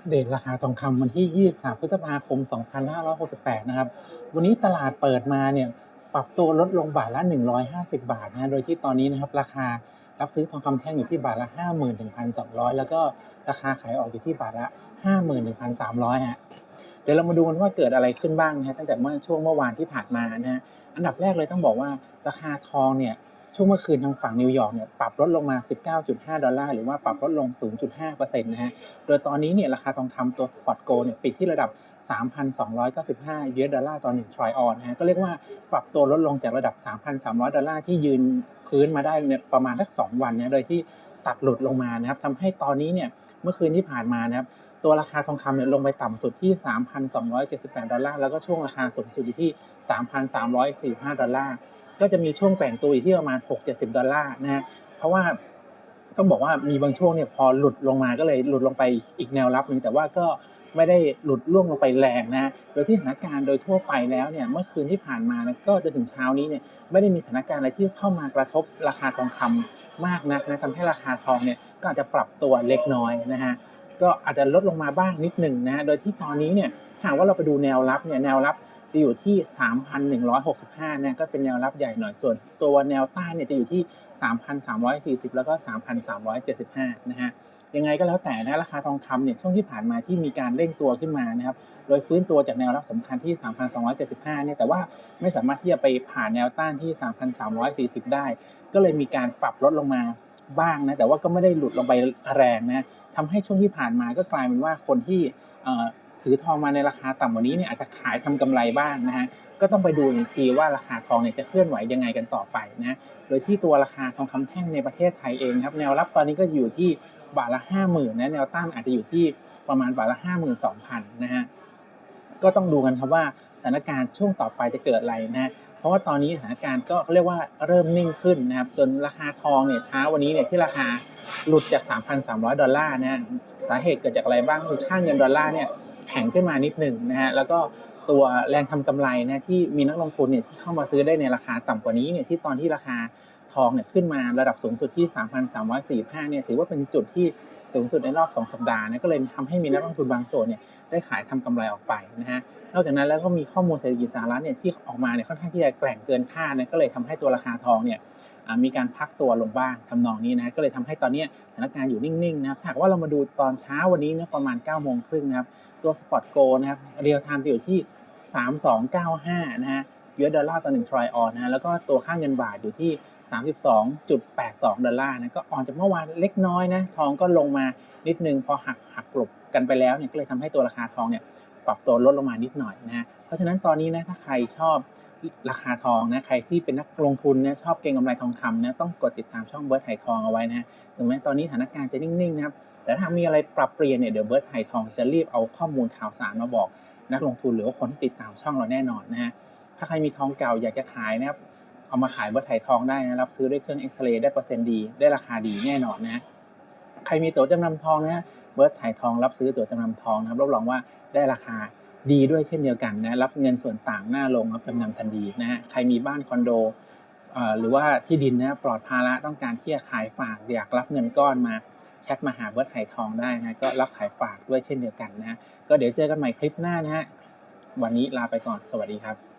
ปเดตราคาทองคำวันที่ 23 พฤษภาคม 2568 นะครับ วันนี้ตลาดเปิดมาเนี่ยปรับตัวลดลงบาทละ 150 บาทนะโดยที่ตอนนี้นะครับราคารับซื้อทองคำแท่งอยู่ที่บาทละ 51,200 แล้วก็ราคาขายออกอยู่ที่บาทละ 51,300ฮะเดี๋ยวเรามาดูกันว่าเกิดอะไรขึ้นบ้างนะตั้งแต่เมื่อช่วงเมื่อวานที่ผ่านมานะฮะอันดับแรกเลยต้องบอกว่าราคาทองเนี่ย ช่วงเมื่อคืนทางฝั่งนิวยอร์กเนี่ยปรับลดลงมา 19.5 ดอลลาร์หรือว่าปรับลดลง 0.5%นะฮะ โดยตอนนี้เนี่ยราคาทองคำตัวสปอตโกลเนี่ยปิดที่ระดับ 3,295 US ดอลลาร์ต่อ1ทริออนนะฮะ ก็เรียกว่าปรับตัวลดลงจากระดับ 3,300 ดอลลาร์ที่ยืนพื้นมาได้เนี่ยประมาณสัก 2 วันเนี่ยโดยที่ตัดหลุดลงมานะครับทำให้ตอนนี้เนี่ยเมื่อคืนที่ผ่านมานะครับตัวราคาทองคำเนี่ยลงไปต่ำสุดที่ 3,278 ดอลลาร์ แล้วก็ช่วงราคาสูงสุดอยู่ที่ 3,345 ดอลลาร์ ก็จะมีช่วงแกว่งตัวอยู่ที่ประมาณ 6-70 ดอลลาร์นะฮะเพราะว่าต้องบอกว่ามีบางช่วงเนี่ยพอหลุดลงมาก็เลยหลุดลงไปอีกแนวรับหนึงแต่ว่าก็ไม่ได้หลุดล่วงลงไปแรงนะโดยที่สถานการณ์โดยทั่วไปแล้วเนี่ยเมื่อคืนที่ผ่านมานะก็จนถึงเช้านี้เนี่ยไม่ได้มีสถานการณ์อะไรที่เข้ามากระทบราคาทองคำมากนักนะทำให้ราคาทองเนี่ยก็อาจจะปรับตัวเล็กน้อยนะฮะก็อาจจะลดลงมาบ้างนิดหนึ่งนะโดยที่ตอนนี้เนี่ยหากว่าเราไปดูแนวรับเนี่ยแนวรับ จะอยู่ที่ 3,165เนี่ยก็เป็นแนวรับใหญ่หน่อยส่วน ตัวแนวต้านเนี่ยจะอยู่ที่ 3,340 แล้วก็ 3,375 นะฮะยังไงก็แล้วแต่นะราคาทองคำเนี่ยช่วงที่ผ่านมาที่มีการเร่งตัวขึ้นมานะครับโดยฟื้นตัวจากแนวรับสำคัญที่ 3,275 เนี่ยแต่ว่าไม่สามารถที่จะไปผ่านแนวต้านที่ 3,340 ได้ ก็เลยมีการปรับลดลงมาบ้างนะแต่ว่าก็ไม่ได้หลุดลงไปแรงนะทำให้ช่วงที่ผ่านมาก็กลายเป็นว่าคนที่ ถือทองมาในราคาต่ำกว่านี้เนี่ยอาจจะขายทำกำไรบ้างนะฮะก็ต้องไปดูอีกทีว่าราคาทองเนี่ยจะเคลื่อนไหวยังไงกันต่อไปนะโดยที่ตัวราคาทองคำแท่งในประเทศไทยเองครับแนวรับตอนนี้ก็อยู่ที่บาทละห้าหมื่นนะแนวต้านอาจจะอยู่ที่ประมาณบาทละห้าหมื่นสองพันนะฮะก็ต้องดูกันครับว่าสถานการณ์ช่วงต่อไปจะเกิดอะไรนะฮะเพราะว่าตอนนี้สถานการณ์ก็เรียกว่าเริ่มนิ่งขึ้นนะครับส่วนราคาทองเนี่ยเช้าวันนี้เนี่ยที่ราคาหลุดจาก 3,300 ดอลลาร์นะฮะสาเหตุเกิดจากอะไรบ้างคือค่าเงินดอลลาร์เนี่ย แข็งขึ้นมานิดหนึ่งนะฮะแล้วก็ตัวแรงทำกำไรนะที่มีนักลงทุนเนี่ยที่เข้ามาซื้อได้ในราคาต่ำกว่านี้เนี่ยที่ตอนที่ราคาทองเนี่ยขึ้นมาระดับสูงสุดที่ 3,345เนี่ยถือว่าเป็นจุดที่สูงสุดในรอบ 2 สัปดาห์นะก็เลยทำให้มีนักลงทุนบางส่วนเนี่ยได้ขายทำกำไรออกไปนะฮะนอกจากนั้นแล้วก็มีข้อมูลเศรษฐกิจสหรัฐเนี่ยที่ออกมาเนี่ยค่อนข้างที่จะแกร่งเกินคาดนะก็เลยทำให้ตัวราคาทองเนี่ย มีการพักตัวลงบ้างทำนองนี้นะก็เลยทำให้ตอนนี้สถานการณ์อยู่นิ่งๆนะครับถ้าว่าเรามาดูตอนเช้าวันนี้เนี่ยประมาณ9ก้าโมงครึ่งนะครับตัวสปอตโกนะครับเรียลไทม์จะอยู่ที่ 3295 นะฮะยูเอสดอลลาร์ต่อ1ทริออนนะแล้วก็ตัวค่าเงินบาทอยู่ที่ 32.82 ดอลลาร์นะก็อ่อนจากเมื่อวานเล็กน้อยนะทองก็ลงมานิดนึงพอหักหักกลบกันไปแล้วเนี่ยก็เลยทำให้ตัวราคาทองเนี่ยปรับตัวลดลงมานิดหน่อยนะฮะเพราะฉะนั้นตอนนี้นะถ้าใครชอบ ราคาทองนะใครที่เป็นนักลงทุนนะชอบเก็งกำไรทองคำนะต้องกดติดตามช่องเบิร์ดไทยทองเอาไว้นะถึงแม้ตอนนี้สถานการณ์จะนิ่งๆนะครับแต่ถ้ามีอะไรปรับเปลี่ยนเนี่ยเดี๋ยวเบิร์ดไทยทองจะรีบเอาข้อมูลข่าวสารมาบอก นักลงทุนหรือว่าคนที่ติดตามช่องเราแน่นอนนะฮะถ้าใครมีทองเก่าอยากจะขายนะครับเอามาขายเบิร์ดไทยทองได้นะรับซื้อด้วยเครื่องเอ็กซเรย์ได้เปอร์เซ็นต์ดีได้ราคาดีแน่นอนนะใครมีตั๋วจำนำทองนะฮะเบิร์ดไทยทองรับซื้อตั๋วจำนำทองนะครับรับรองว่าได้ราคา ดีด้วยเช่นเดียวกันนะรับเงินส่วนต่างหน้าลงรับจำนำทันทีนะฮะใครมีบ้านคอนโดหรือว่าที่ดินนะปลอดภาระต้องการที่จะขายฝากอยากรับเงินก้อนมาแชทมาหาเบิร์ดไห่ทองได้นะก็รับขายฝากด้วยเช่นเดียวกันนะก็เดี๋ยวเจอกันใหม่คลิปหน้านะฮะวันนี้ลาไปก่อนสวัสดีครับ